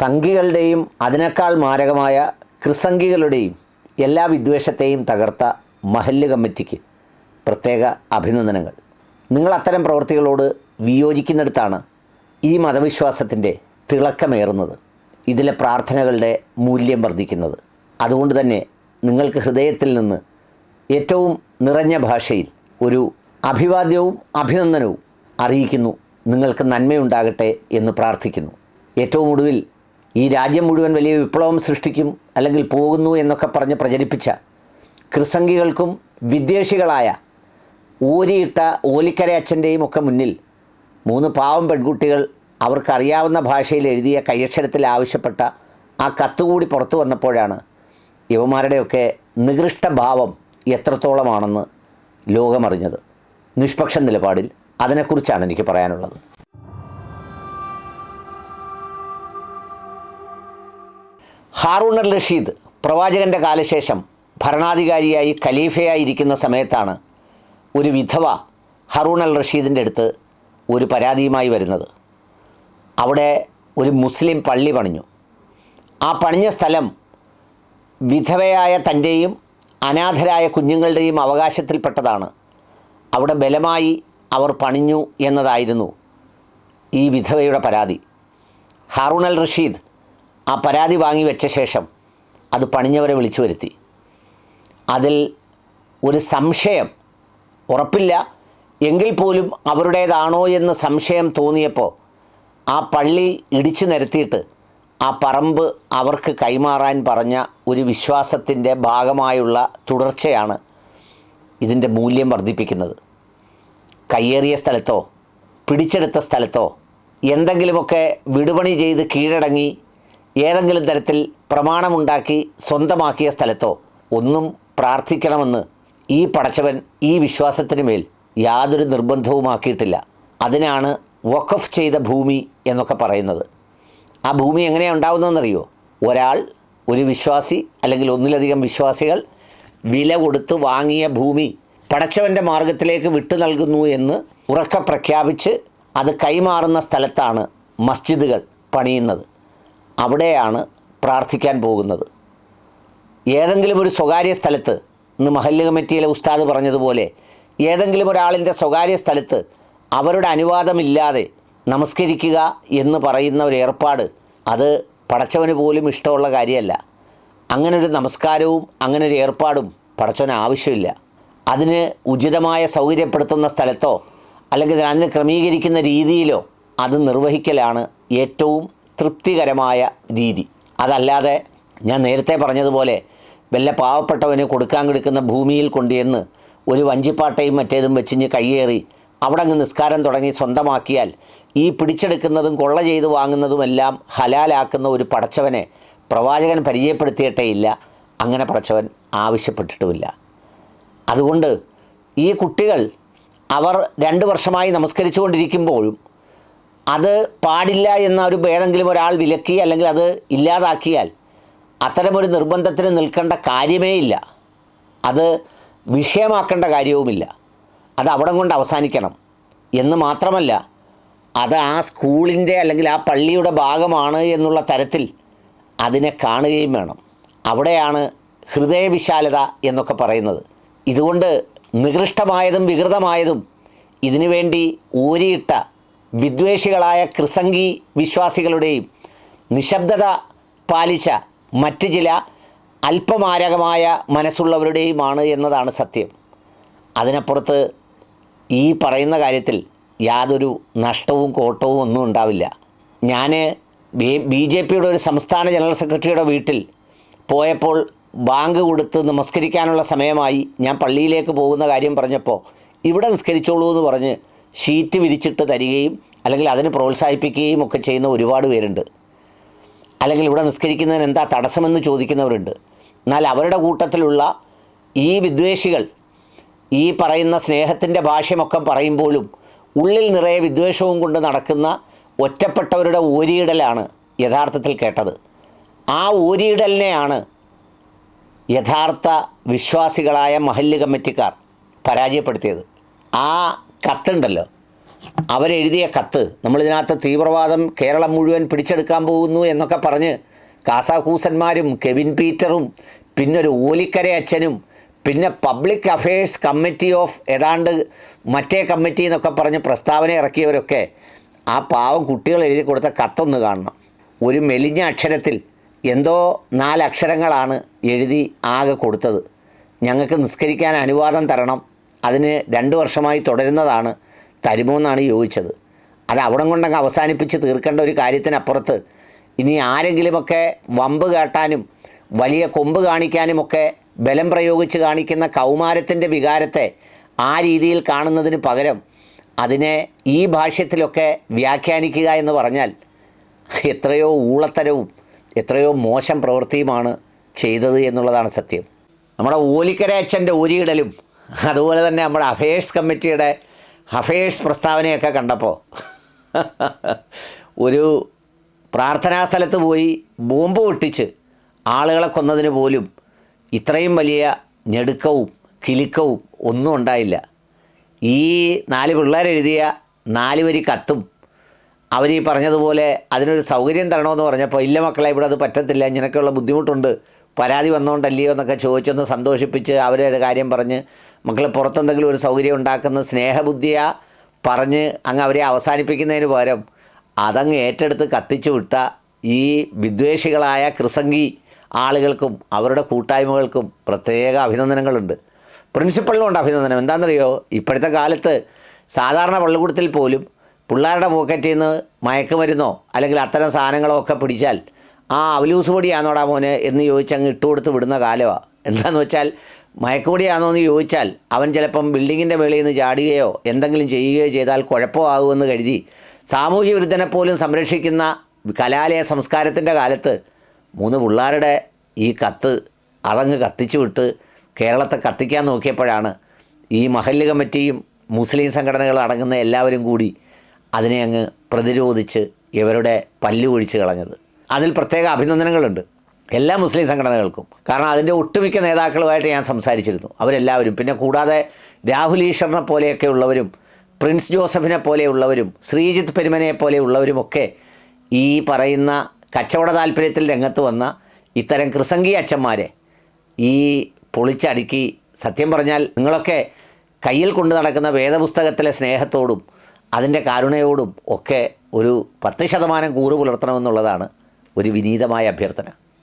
സംഘികളുടെയും അതിനേക്കാൾ മാരകമായ ക്രിസംഘികളുടെയും എല്ലാ വിദ്വേഷത്തെയും തകർത്ത മഹല്ല് കമ്മിറ്റിക്ക് പ്രത്യേക അഭിനന്ദനങ്ങൾ. നിങ്ങൾ അത്തരം പ്രവൃത്തികളോട് വിയോജിക്കുന്നിടത്താണ് ഈ മതവിശ്വാസത്തിന്റെ തിളക്കമേറുന്നത്. ഇതിലെ പ്രാർത്ഥനകളുടെ മൂല്യം വർദ്ധിക്കുന്നത്. അതുകൊണ്ട് തന്നെ നിങ്ങൾക്ക് ഹൃദയത്തിൽ നിന്ന് ഏറ്റവും നിറഞ്ഞ ഭാഷയിൽ ഒരു അഭിവാദ്യവും അഭിനന്ദനവും അറിയിക്കുന്നു. നിങ്ങൾക്ക് നന്മയുണ്ടാകട്ടെ എന്ന് പ്രാർത്ഥിക്കുന്നു. ഏറ്റവും ഒടുവിൽ ഈ രാജ്യം മുഴുവൻ വലിയ വിപ്ലവം സൃഷ്ടിക്കും അല്ലെങ്കിൽ പോകുന്നു എന്നൊക്കെ പറഞ്ഞ് പ്രചരിപ്പിച്ച ക്രിസംഗികൾക്കും വിദ്വേഷികളായ ഊരിയിട്ട ഓലിക്കര അച്ഛന്റെയും ഒക്കെ മുന്നിൽ മൂന്ന് പാവം പെൺകുട്ടികൾ അവർക്കറിയാവുന്ന ഭാഷയിൽ എഴുതിയ കൈയക്ഷരത്തിൽ ആവശ്യപ്പെട്ട ആ കത്തുകൂടി പുറത്തു വന്നപ്പോഴാണ് യുവമാരുടെയൊക്കെ നികൃഷ്ടഭാവം എത്രത്തോളമാണെന്ന് ലോകമറിഞ്ഞത്. നിഷ്പക്ഷ നിലപാടിൽ അതിനെക്കുറിച്ചാണ് എനിക്ക് പറയാനുള്ളത്. അൽ റഷീദ് പ്രവാചകന്റെ കാലശേഷം ഭരണാധികാരിയായി ഖലീഫയായിരിക്കുന്ന സമയത്താണ് ഒരു വിധവ ഹറൂൺ അൽ റഷീദിന്റെ അടുത്ത് ഒരു പരാതിയുമായി വരുന്നത്. അവിടെ ഒരു മുസ്ലിം പള്ളി പണിഞ്ഞു. ആ പണിഞ്ഞ സ്ഥലം വിധവയായ തന്റെയും അനാഥരായ കുഞ്ഞുങ്ങളുടെയും അവകാശത്തിൽപ്പെട്ടതാണ്. അവിടെ ബലമായി അവർ പണിഞ്ഞു എന്നതായിരുന്നു ഈ വിധവയുടെ പരാതി. ഹാറൂൺ അൽ റഷീദ് ആ പരാതി വാങ്ങി വെച്ച ശേഷം അത് പണിഞ്ഞവരെ വിളിച്ചു വരുത്തി. അതിൽ ഒരു സംശയം ഉറപ്പില്ല. എങ്കിൽ പോലും അവരുടേതാണോ എന്ന് സംശയം തോന്നിയപ്പോൾ ആ പള്ളി ഇടിച്ചു നിരത്തിയിട്ട് ആ പറമ്പ് അവർക്ക് കൈമാറാൻ പറഞ്ഞ ഒരു വിശ്വാസത്തിന്റെ ഭാഗമായുള്ള തുടർച്ചയാണ് ഇതിന്റെ മൂല്യം വർദ്ധിപ്പിക്കുന്നത്. കയ്യേറിയ സ്ഥലത്തോ പിടിച്ചെടുത്ത സ്ഥലത്തോ എന്തെങ്കിലുമൊക്കെ വിടുപണി ചെയ്ത് കീഴടങ്ങി ഏതെങ്കിലും തരത്തിൽ പ്രമാണമുണ്ടാക്കി സ്വന്തമാക്കിയ സ്ഥലത്തോ ഒന്നും പ്രാർത്ഥിക്കണമെന്ന് ഈ പടച്ചവൻ ഈ വിശ്വാസത്തിന് മേൽ യാതൊരു നിർബന്ധവുമാക്കിയിട്ടില്ല. അതിനാണ് വഖഫ് ചെയ്ത ഭൂമി എന്നൊക്കെ പറയുന്നത്. ആ ഭൂമി എങ്ങനെയാണ് ഉണ്ടാവുന്നതെന്നറിയോ? ഒരാൾ ഒരു വിശ്വാസി അല്ലെങ്കിൽ ഒന്നിലധികം വിശ്വാസികൾ വില കൊടുത്ത് വാങ്ങിയ ഭൂമി പടച്ചവന്റെ മാർഗത്തിലേക്ക് വിട്ടു നൽകുന്നു എന്ന് ഉറക്കെ പ്രഖ്യാപിച്ച് അത് കൈമാറുന്ന സ്ഥലത്താണ് മസ്ജിദുകൾ പണിയുന്നത്. അവിടെയാണ് പ്രാർത്ഥിക്കാൻ പോകുന്നത്. ഏതെങ്കിലും ഒരു സ്വകാര്യ സ്ഥലത്ത് ഇന്ന് മഹല്ല് കമ്മിറ്റിയിലെ ഉസ്താദ് പറഞ്ഞതുപോലെ ഏതെങ്കിലും ഒരാളിന്റെ സ്വകാര്യ സ്ഥലത്ത് അവരുടെ അനുവാദമില്ലാതെ നമസ്കരിക്കുക എന്ന് പറയുന്ന ഒരു ഏർപ്പാട് അത് പടച്ചവന് പോലും ഇഷ്ടമുള്ള കാര്യമല്ല. അങ്ങനൊരു നമസ്കാരവും അങ്ങനെ ഒരു ഏർപ്പാടും പടച്ചവന് ആവശ്യമില്ല. അതിന് ഉചിതമായ സൗകര്യപ്പെടുത്തുന്ന സ്ഥലത്തോ അല്ലെങ്കിൽ അതിന് ക്രമീകരിക്കുന്ന രീതിയിലോ അത് നിർവഹിക്കലാണ് ഏറ്റവും തൃപ്തികരമായ രീതി. അതല്ലാതെ ഞാൻ നേരത്തെ പറഞ്ഞതുപോലെ വല്ല പാവപ്പെട്ടവന് കൊടുക്കാൻ കിടക്കുന്ന ഭൂമിയിൽ കൊണ്ടുചെന്ന് ഒരു വഞ്ചിപ്പാട്ടയും മറ്റേതും വെച്ചിഞ്ഞ് കയ്യേറി അവിടെ അങ്ങ് നിസ്കാരം തുടങ്ങി സ്വന്തമാക്കിയാൽ ഈ പിടിച്ചെടുക്കുന്നതും കൊള്ള ചെയ്ത് വാങ്ങുന്നതുമെല്ലാം ഹലാലാക്കുന്ന ഒരു പടച്ചവനെ പ്രവാചകൻ പരിചയപ്പെടുത്തിയിട്ടേ ഇല്ല. അങ്ങനെ പടച്ചവൻ ആവശ്യപ്പെട്ടിട്ടുമില്ല. അതുകൊണ്ട് ഈ കുട്ടികൾ അവർ രണ്ട് വർഷമായി നമസ്കരിച്ചുകൊണ്ടിരിക്കുമ്പോഴും അത് പാടില്ല എന്ന ഒരു ഏതെങ്കിലും ഒരാൾ വിലക്കി അല്ലെങ്കിൽ അത് ഇല്ലാതാക്കിയാൽ അത്തരമൊരു നിർബന്ധത്തിന് നിൽക്കേണ്ട കാര്യമേ ഇല്ല. അത് വിഷയമാക്കേണ്ട കാര്യവുമില്ല. അത് അവിടം കൊണ്ട് അവസാനിക്കണം. എന്ന് മാത്രമല്ല അത് ആ സ്കൂളിന്റെ അല്ലെങ്കിൽ ആ പള്ളിയുടെ ഭാഗമാണ് എന്നുള്ള തരത്തിൽ അതിനെ കാണുകയും വേണം. അവിടെയാണ് ഹൃദയവിശാലത എന്നൊക്കെ പറയുന്നത്. ഇതുകൊണ്ട് നികൃഷ്ടമായതും വികൃതമായതും ഇതിനുവേണ്ടി ഊരിയിട്ട വിദ്വേഷികളായ ക്രിസംഗി വിശ്വാസികളുടെയും നിശബ്ദത പാലിച്ച മറ്റ് ചില അല്പമാരകമായ മനസ്സുള്ളവരുടെയുമാണ് എന്നതാണ് സത്യം. അതിനപ്പുറത്ത് ഈ പറയുന്ന കാര്യത്തിൽ യാതൊരു നഷ്ടവും കോട്ടവും ഒന്നും ഉണ്ടാവില്ല. ഞാൻ ബി ജെ പിയുടെ ഒരു സംസ്ഥാന ജനറൽ സെക്രട്ടറിയുടെ വീട്ടിൽ പോയപ്പോൾ ബാങ്ക് കൊടുത്ത് നമസ്കരിക്കാനുള്ള സമയമായി ഞാൻ പള്ളിയിലേക്ക് പോകുന്ന കാര്യം പറഞ്ഞപ്പോൾ ഇവിടെ നിസ്കരിച്ചോളൂ എന്ന് പറഞ്ഞ് ഷീറ്റ് വിരിച്ചിട്ട് തരികയും അല്ലെങ്കിൽ അതിന് പ്രോത്സാഹിപ്പിക്കുകയും ഒക്കെ ചെയ്യുന്ന ഒരുപാട് പേരുണ്ട്. അല്ലെങ്കിൽ ഇവിടെ നിസ്കരിക്കുന്നതിന് എന്താ തടസ്സമെന്ന് ചോദിക്കുന്നവരുണ്ട്. എന്നാൽ അവരുടെ കൂട്ടത്തിലുള്ള ഈ വിദ്വേഷികൾ ഈ പറയുന്ന സ്നേഹത്തിന്റെ ഭാഷ്യമൊക്കെ പറയുമ്പോഴും ഉള്ളിൽ നിറയെ വിദ്വേഷവും കൊണ്ട് നടക്കുന്ന ഒറ്റപ്പെട്ടവരുടെ ഓരിയിടലാണ് യഥാർത്ഥത്തിൽ കേട്ടത്. ആ ഓരിയിടലിനെയാണ് യഥാർത്ഥ വിശ്വാസികളായ മഹല്ല് കമ്മിറ്റിക്കാർ പരാജയപ്പെടുത്തിയത്. ആ കത്തുണ്ടല്ലോ. അവരെഴുതിയ കത്ത്. നമ്മളിതിനകത്ത് തീവ്രവാദം കേരളം മുഴുവൻ പിടിച്ചെടുക്കാൻ പോകുന്നു എന്നൊക്കെ പറഞ്ഞ് കാസാഹൂസന്മാരും കെവിൻ പീറ്ററും പിന്നൊരു ഓലിക്കര അച്ഛനും പിന്നെ പബ്ലിക് അഫയേഴ്സ് കമ്മിറ്റി ഓഫ് ഏതാണ്ട് മറ്റേ കമ്മിറ്റി എന്നൊക്കെ പറഞ്ഞ് പ്രസ്താവന ഇറക്കിയവരൊക്കെ ആ പാവം കുട്ടികൾ എഴുതി കൊടുത്ത കത്തൊന്ന് കാണണം. ഒരു മെലിഞ്ഞ അക്ഷരത്തിൽ എന്തോ നാലക്ഷരങ്ങളാണ് എഴുതി ആകെ കൊടുത്തത്. ഞങ്ങൾക്ക് നിസ്കരിക്കാൻ അനുവാദം തരണം. അതിന് രണ്ട് വർഷമായി തുടരുന്നതാണ് തരുമോ എന്നാണ് ചോദിച്ചത്. അത് അവിടം കൊണ്ടങ്ങ് അവസാനിപ്പിച്ച് തീർക്കേണ്ട ഒരു കാര്യത്തിനപ്പുറത്ത് ഇനി ആരെങ്കിലുമൊക്കെ വമ്പ് കാട്ടാനും വലിയ കൊമ്പ് കാണിക്കാനുമൊക്കെ ബലം പ്രയോഗിച്ച് കാണിക്കുന്ന കൗമാരത്തിന്റെ വികാരത്തെ ആ രീതിയിൽ കാണുന്നതിന് പകരം അതിനെ ഈ ഭാഷ്യത്തിലൊക്കെ വ്യാഖ്യാനിക്കുക എന്ന് പറഞ്ഞാൽ എത്രയോ ഊളത്തരവും എത്രയോ മോശം പ്രവൃത്തിയുമാണ് ചെയ്തത് എന്നുള്ളതാണ് സത്യം. നമ്മുടെ ഓലിക്കര അച്ഛന്റെ ഊരിയിടലും അതുപോലെ തന്നെ നമ്മുടെ അഫയേഴ്സ് കമ്മിറ്റിയുടെ അഫയേഴ്സ് പ്രസ്താവനയൊക്കെ കണ്ടപ്പോൾ ഒരു പ്രാർത്ഥനാ സ്ഥലത്ത് പോയി ബോംബ് പൊട്ടിച്ച് ആളുകളെ കൊന്നതിന് പോലും ഇത്രയും വലിയ ഞെടുക്കവും കിലുക്കവും ഒന്നും ഉണ്ടായില്ല. ഈ നാല് പിള്ളേരെഴുതിയ നാല് വരി കത്തും അവർ ഈ പറഞ്ഞതുപോലെ അതിനൊരു സൗകര്യം തരണമെന്ന് പറഞ്ഞപ്പോൾ ഇല്ല മക്കളെ ഇവിടെ അത് പറ്റത്തില്ല ഇങ്ങനെയൊക്കെയുള്ള ബുദ്ധിമുട്ടുണ്ട് പരാതി വന്നുകൊണ്ടല്ലയോ എന്നൊക്കെ ചോദിച്ചൊന്ന് സന്തോഷിപ്പിച്ച് അവരെ ഒരു കാര്യം പറഞ്ഞ് മക്കൾ പുറത്തെന്തെങ്കിലും ഒരു സൗകര്യം ഉണ്ടാക്കുന്ന സ്നേഹബുദ്ധിയാ പറഞ്ഞ് അങ്ങ് അവരെ അവസാനിപ്പിക്കുന്നതിന് പകരം അതങ്ങ് ഏറ്റെടുത്ത് കത്തിച്ചു വിട്ട ഈ വിദ്വേഷികളായ കൃസംഗി ആളുകൾക്കും അവരുടെ കൂട്ടായ്മകൾക്കും പ്രത്യേക അഭിനന്ദനങ്ങളുണ്ട്. പ്രിൻസിപ്പളിനും ഉണ്ട് അഭിനന്ദനം. എന്താണെന്നറിയോ? ഇപ്പോഴത്തെ കാലത്ത് സാധാരണ പള്ളിക്കൂടത്തിൽ പോലും പിള്ളേരുടെ പോക്കറ്റിൽ നിന്ന് മയക്കുമരുന്നോ അല്ലെങ്കിൽ അത്തരം സാധനങ്ങളോ ഒക്കെ പിടിച്ചാൽ ആ അവലൂസ് പൊടിയാണോടാ മോനെ എന്ന് ചോദിച്ച് അങ്ങ് ഇട്ടുകൊടുത്ത് വിടുന്ന കാലമാണ് എന്താണെന്ന് വെച്ചാൽ മയക്കുപൊടിയാണോ എന്ന് ചോദിച്ചാൽ അവൻ ചിലപ്പം ബിൽഡിങ്ങിന്റെ മേളിൽ നിന്ന് ചാടുകയോ എന്തെങ്കിലും ചെയ്യുകയോ ചെയ്താൽ കുഴപ്പമാകുമെന്ന് കരുതി. സാമൂഹ്യ വിരുദ്ധനെ പോലും സംരക്ഷിക്കുന്ന കലാലയ സംസ്കാരത്തിന്റെ കാലത്ത് മൂന്ന് പിള്ളേരുടെ ഈ കത്ത് അതങ്ങ് കത്തിച്ചു വിട്ട് കേരളത്തെ കത്തിക്കാൻ നോക്കിയപ്പോഴാണ് ഈ മഹല്ല് കമ്മിറ്റിയും മുസ്ലിം സംഘടനകൾ അടങ്ങുന്ന എല്ലാവരും കൂടി അതിനെ അങ്ങ് പ്രതിരോധിച്ച് ഇവരുടെ പല്ലു ഒഴിച്ച് കളഞ്ഞത്. അതിൽ പ്രത്യേക അഭിനന്ദനങ്ങളുണ്ട്. എല്ലാ മുസ്ലിം സംഘടനകൾക്കും. കാരണം അതിന്റെ ഒട്ടുമിക്ക നേതാക്കളുമായിട്ട് ഞാൻ സംസാരിച്ചിരുന്നു. അവരെല്ലാവരും പിന്നെ കൂടാതെ രാഹുൽ ഈശ്വറിനെ പോലെയൊക്കെ ഉള്ളവരും പ്രിൻസ് ജോസഫിനെ പോലെയുള്ളവരും ശ്രീജിത്ത് പെരുമനെ പോലെയുള്ളവരുമൊക്കെ ഈ പറയുന്ന കച്ചവട താല്പര്യത്തിൽ രംഗത്ത് വന്ന ഇത്തരം കൃസംഗി അച്ഛന്മാരെ ഈ പൊളിച്ചടുക്കി സത്യം പറഞ്ഞാൽ നിങ്ങളൊക്കെ കയ്യിൽ കൊണ്ടു നടക്കുന്ന വേദപുസ്തകത്തിലെ സ്നേഹത്തോടും അതിന്റെ കാരുണയോടും ഒക്കെ ഒരു പത്ത് ശതമാനം കൂറ് പുലർത്തണമെന്നുള്ളതാണ് ഒരു വിനീതമായ അഭ്യർത്ഥന.